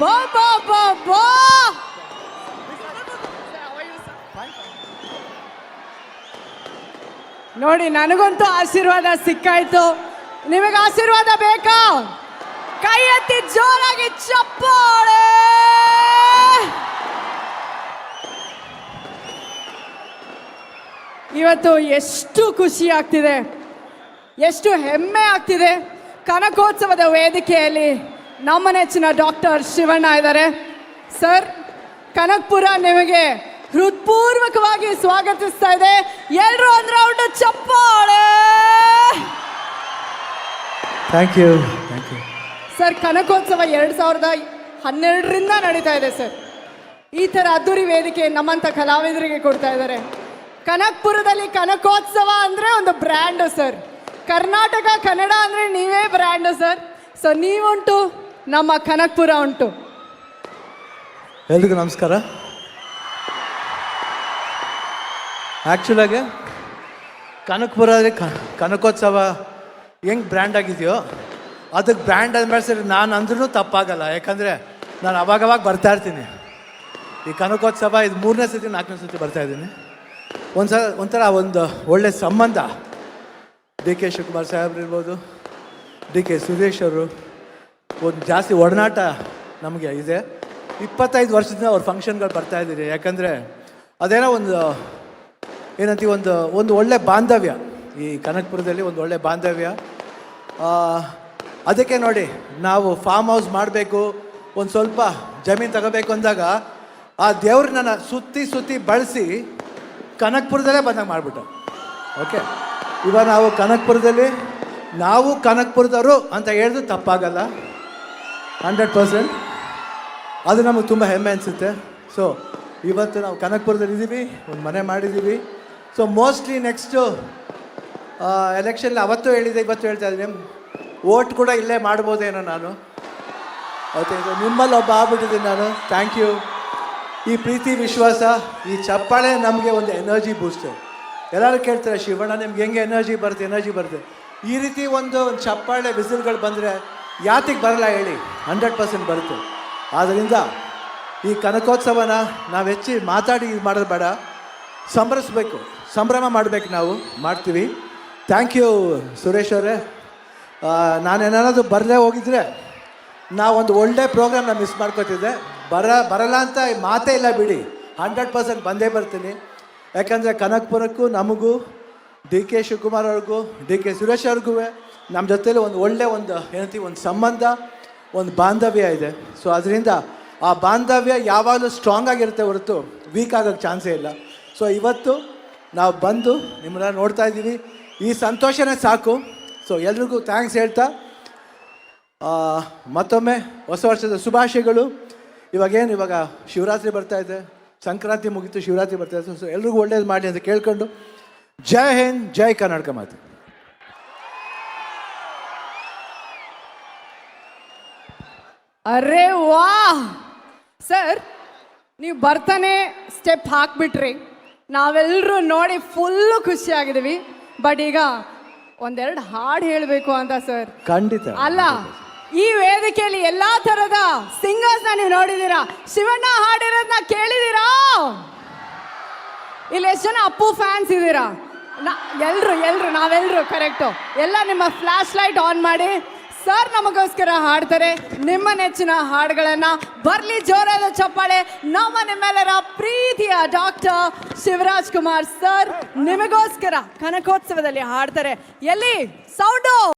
ಬಾ ಬಾ ಬಾ ನೋಡಿ, ನನಗಂತೂ ಆಶೀರ್ವಾದ ಸಿಕ್ಕಾಯ್ತು. ನಿಮಗೆ ಆಶೀರ್ವಾದ ಬೇಕಾ? ಕೈ ಎತ್ತಿ ಜೋರಾಗಿ ಚಪ್ಪಾಳೆ. ಇವತ್ತು ಎಷ್ಟು ಖುಷಿ ಆಗ್ತಿದೆ. ಎಷ್ಟು ಹೆಮ್ಮೆ ಆಗ್ತಿದೆ. ಕನಕೋತ್ಸವದ ವೇದಿಕೆಯಲ್ಲಿ ನಮ್ಮ ನೆಚ್ಚಿನ ಡಾಕ್ಟರ್ ಶಿವಣ್ಣ ಇದ್ದಾರೆ. ಸರ್ ಕನಕ್ಪುರ ನಿಮಗೆ ಹೃತ್ಪೂರ್ವಕವಾಗಿ ಸ್ವಾಗತಿಸ್ತಾ ಇದೆ. ಎಲ್ಲರೂ ಒಂದು ರೌಂಡ್ ಚಪ್ಪಾಳೆ! Thank you thank you sir Kanakotsava ಎರಡು ಸಾವಿರದ ಹನ್ನೆರಡರಿಂದ ನಡೀತಾ ಇದೆ ಸರ್. ಈ ಥರ ಅದ್ದೂರಿ ವೇದಿಕೆ ನಮ್ಮಂಥ ಕಲಾವಿದರಿಗೆ ಕೊಡ್ತಾ ಇದ್ದಾರೆ. ಕನಕ್ಪುರದಲ್ಲಿ ಕನಕೋತ್ಸವ ಅಂದರೆ ಒಂದು ಬ್ರ್ಯಾಂಡು ಸರ್. ಕರ್ನಾಟಕ ಕನ್ನಡ ಅಂದರೆ ನೀವೇ ಬ್ರ್ಯಾಂಡು ಸರ್. ಸೊ ನೀವುಂಟು ನಮ್ಮ ಕನಕ್ಪುರ ಉಂಟು. ಎಲ್ರಿಗೂ ನಮಸ್ಕಾರ. ಆ್ಯಕ್ಚುಲಾಗಿ ಕನಕಪುರದಲ್ಲಿ ಕ ಕನಕೋತ್ಸವ ಹೆಂಗೆ ಬ್ರ್ಯಾಂಡ್ ಆಗಿದೆಯೋ ಅದಕ್ಕೆ ಬ್ರ್ಯಾಂಡ್ ಸರಿ ನಾನು ಅಂದ್ರೂ ತಪ್ಪಾಗಲ್ಲ. ಯಾಕಂದರೆ ನಾನು ಅವಾಗವಾಗ ಬರ್ತಾ ಇರ್ತೀನಿ. ಈ ಕನಕೋತ್ಸವ ಇದು ಮೂರನೇ ಸತಿ, ನಾಲ್ಕನೇ ಸತಿ ಬರ್ತಾ ಇದ್ದೀನಿ. ಒಂದು ಸಲ ಒಂಥರ ಒಂದು ಒಳ್ಳೆ ಸಂಬಂಧ. ಡಿ ಕೆ ಶಿವಕುಮಾರ್ ಸಾಹೇಬ್ರು ಇರ್ಬೋದು, ಡಿ ಕೆ ಸುರೇಶ್ ಅವರು ಒಂದು ಜಾಸ್ತಿ ಒಡನಾಟ ನಮಗೆ ಇದೆ. ಇಪ್ಪತ್ತೈದು ವರ್ಷದಿಂದ ಅವ್ರ ಫಂಕ್ಷನ್ಗಳು ಬರ್ತಾ ಇದ್ದೀರಿ. ಯಾಕಂದರೆ ಅದೇನೋ ಒಂದು ಏನಂತೀವಿ ಒಂದು ಒಂದು ಒಳ್ಳೆ ಬಾಂಧವ್ಯ. ಈ ಕನಕಪುರದಲ್ಲಿ ಒಂದು ಒಳ್ಳೆ ಬಾಂಧವ್ಯ. ಅದಕ್ಕೆ ನೋಡಿ, ನಾವು ಫಾರ್ಮ್ ಹೌಸ್ ಮಾಡಬೇಕು, ಒಂದು ಸ್ವಲ್ಪ ಜಮೀನು ತಗೋಬೇಕು ಅಂದಾಗ ಆ ದೇವ್ರನ್ನ ಸುತ್ತಿ ಸುತ್ತಿ ಬಳಸಿ ಕನಕಪುರದಲ್ಲೇ ಬಂದಾಗ ಮಾಡಿಬಿಟ್ಟು ಓಕೆ? ಇವಾಗ ನಾವು ಕನಕಪುರದಲ್ಲಿ, ನಾವು ಕನಕಪುರದವರು ಅಂತ ಹೇಳಿದ್ರು ತಪ್ಪಾಗಲ್ಲ. Hundred percent. ಅದು ನಮಗೆ ತುಂಬ ಹೆಮ್ಮೆ ಅನಿಸುತ್ತೆ. ಸೊ ಇವತ್ತು ನಾವು ಕನಕಪುರದಲ್ಲಿ ಇದ್ದೀವಿ ಒಂದು ಮನೆ ಮಾಡಿದ್ದೀವಿ ಸೊ ಮೋಸ್ಟ್ಲಿ ನೆಕ್ಸ್ಟು ಎಲೆಕ್ಷನ್ ಅವತ್ತು ಹೇಳಿದೆ, ಇವತ್ತು ಹೇಳ್ತಾ ಇದ್ದೀನಿ. ಓಟ್ ಕೂಡ ಇಲ್ಲೇ ಮಾಡ್ಬೋದೇನೋ ನಾನು. ಓಕೆ ನಿಮ್ಮಲ್ಲಿ ಒಬ್ಬ ಆಗ್ಬಿಟ್ಟಿದ್ದೀನಿ ನಾನು. ಥ್ಯಾಂಕ್ ಯು ಈ ಪ್ರೀತಿ, ವಿಶ್ವಾಸ, ಈ ಚಪ್ಪಾಳೆ ನಮಗೆ ಒಂದು ಎನರ್ಜಿ ಬೂಸ್ಟು ಎಲ್ಲರೂ ಕೇಳ್ತಾರೆ, ಶಿವಣ್ಣ, ನಿಮ್ಗೆ ಹೆಂಗೆ ಎನರ್ಜಿ ಬರುತ್ತೆ ಎನರ್ಜಿ ಬರುತ್ತೆ? ಈ ರೀತಿ ಒಂದು ಒಂದು ಚಪ್ಪಾಳೆ ಬಿಸಿಲುಗಳು ಬಂದರೆ ಯಾತಿಗೆ ಬರಲ್ಲ ಹೇಳಿ ಹಂಡ್ರೆಡ್ ಪರ್ಸೆಂಟ್ ಬರುತ್ತೆ. ಆದ್ದರಿಂದ ಈ ಕನಕೋತ್ಸವನ ನಾವು ಹೆಚ್ಚಿ ಮಾತಾಡಿ ಇದು ಮಾಡೋದು ಬೇಡ. ಸಂಭ್ರಮಿಸ್ಬೇಕು, ಸಂಭ್ರಮ ಮಾಡಬೇಕು ನಾವು, ಮಾಡ್ತೀವಿ. ಥ್ಯಾಂಕ್ ಯು ಸುರೇಶ್ ಅವರೇ. ನಾನೇನಾದ್ರು ಬರಲೇ ಹೋಗಿದ್ರೆ ನಾವೊಂದು ಒಳ್ಳೆ ಪ್ರೋಗ್ರಾಮ್ನ ಮಿಸ್ ಮಾಡ್ಕೋತಿದ್ದೆ. ಬರ, ಬರಲ್ಲ ಅಂತ ಮಾತೇ ಇಲ್ಲ ಬಿಡಿ. ಹಂಡ್ರೆಡ್ ಪರ್ಸೆಂಟ್ ಬಂದೇ ಬರ್ತೀನಿ. ಯಾಕಂದರೆ ಕನಕಪುರಕ್ಕೂ ನಮಗೂ, ಡಿ ಕೆ ಶಿವಕುಮಾರ್ ಅವ್ರಿಗೂ, ಡಿ ಕೆ ಸುರೇಶ್ ಅವ್ರಿಗೂ ನಮ್ಮ ಜೊತೆಲಿ ಒಂದು ಒಳ್ಳೆ ಒಂದು ಏನಂತೀವಿ ಒಂದು ಸಂಬಂಧ, ಒಂದು ಬಾಂಧವ್ಯ ಇದೆ. ಸೊ ಅದರಿಂದ ಆ ಬಾಂಧವ್ಯ ಯಾವಾಗಲೂ ಸ್ಟ್ರಾಂಗ್ ಆಗಿರುತ್ತೆ ಹೊರತು ವೀಕ್ ಆಗೋಕ್ಕೆ ಚಾನ್ಸೇ ಇಲ್ಲ. ಸೊ ಇವತ್ತು ನಾವು ಬಂದು ನಿಮ್ಮನ್ನ ನೋಡ್ತಾ ಇದ್ದೀವಿ. ಈ ಸಂತೋಷನೇ ಸಾಕು. ಸೊ ಎಲ್ರಿಗೂ ಥ್ಯಾಂಕ್ಸ್ ಹೇಳ್ತಾ ಮತ್ತೊಮ್ಮೆ ಹೊಸ ವರ್ಷದ ಶುಭಾಶಯಗಳು. ಇವಾಗೇನು, ಇವಾಗ ಶಿವರಾತ್ರಿ ಬರ್ತಾ ಇದೆ. ಸಂಕ್ರಾಂತಿ ಮುಗಿತು, ಶಿವರಾತ್ರಿ ಬರ್ತಾ ಇದೆ. ಸೊ ಎಲ್ರಿಗೂ ಒಳ್ಳೇದು ಮಾಡಲಿ ಅಂತ ಕೇಳ್ಕೊಂಡು. ಜೈ ಹಿಂದ್, ಜೈ ಕರ್ನಾಟಕ ಮಾತು. ಅರೆ ವಾ! ಸರ್ ನೀವು ಬರ್ತಾನೆ ಸ್ಟೆಪ್ ಹಾಕ್ಬಿಟ್ರಿ. ನಾವೆಲ್ಲರೂ ನೋಡಿ ಫುಲ್ಲು ಖುಷಿಯಾಗಿದ್ದೀವಿ. ಬಟ್ ಈಗ ಒಂದೆರಡು ಹಾಡು ಹೇಳಬೇಕು ಅಂತ ಸರ್. ಖಂಡಿತ. ಅಲ್ಲ ಈ ವೇದಿಕೆಯಲ್ಲಿ ಎಲ್ಲಾ ತರದ ಸಿಂಗರ್ಸ್ ನೀವು ನೋಡಿದೀರಾ ಶಿವಣ್ಣ ಹಾಡಿರೋದನ್ನ ಕೇಳಿದೀರಾ ಇಲ್ಲಿ ಎಷ್ಟು ಜನ ಅಪ್ಪು ಫ್ಯಾನ್ಸ್ ಇದ್ದೀರಾ? ನಾ ಎಲ್ರು ಎಲ್ರು ನಾವೆಲ್ರು ಕರೆಕ್ಟು ಎಲ್ಲ ನಿಮ್ಮ ಫ್ಲಾಶ್ ಲೈಟ್ ಆನ್ ಮಾಡಿ ಸರ್ ನಮಗೋಸ್ಕರ ಹಾಡ್ತಾರೆ. ನಿಮ್ಮ ನೆಚ್ಚಿನ ಹಾಡುಗಳನ್ನ ಬರ್ಲಿ ಜೋರಾದ ಚಪ್ಪಾಳೆ. ನಮ್ಮ ನಿಮ್ಮೆಲ್ಲರ ಪ್ರೀತಿಯ ಡಾಕ್ಟರ್ ಶಿವರಾಜ್ ಕುಮಾರ್ ಸರ್ ನಿಮಗೋಸ್ಕರ ಕನಕೋತ್ಸವದಲ್ಲಿ ಹಾಡ್ತಾರೆ. ಎಲ್ಲಿ? ಸೌಂಡು!